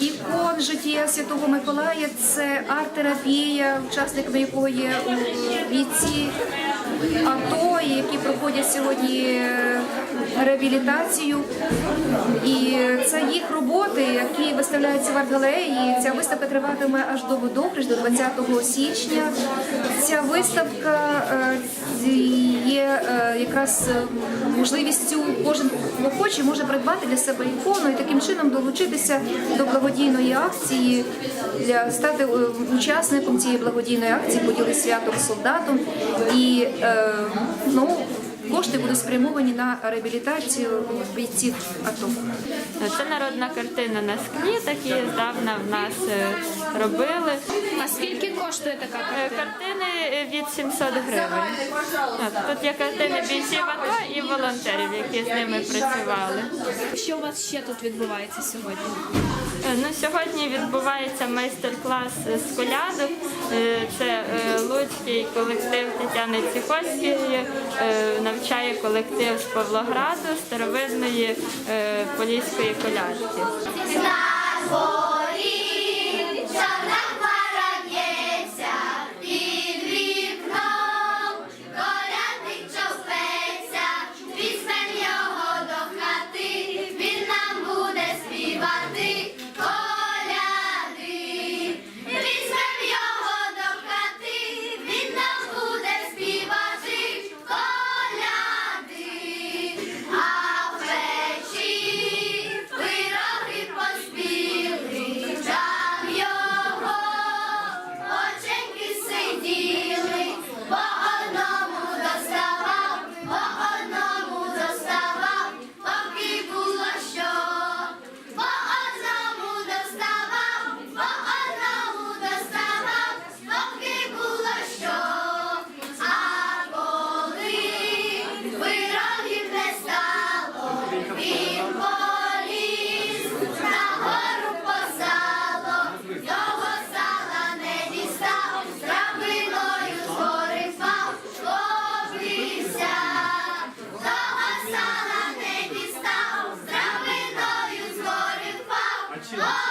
ікон життя Святого Миколая це арт-терапія, учасниками якого є віці АТО, які проходять сьогодні е, реабілітацію. І це їх роботи, які виставляються в арт-галереї. Ця виставка триватиме аж до водохреж, до 20 січня. Ця виставка е, є е, якраз е, можливістю кожен охочий може придбати для себе ікону і таким чином долучитися до благодійної акції, для стати е, учасником цієї благодійної акції, поділи святом солдатом. І е, ну, кошти будуть спрямовані на реабілітацію бійців АТО. Це народна картина на склі, такі здавна в нас е, робили. А скільки коштує така Е, картина? Картини е, від 700 гривень. Тут є картини бійців АТО і волонтерів, які з ними працювали. Що у вас ще тут відбувається сьогодні? Ну, сьогодні відбувається майстер-клас з колядок. Е, Це е, колектив Тетяни Ціхоцької, е, навчає колектив з Павлограду старовинної е, поліської колядки. 치워.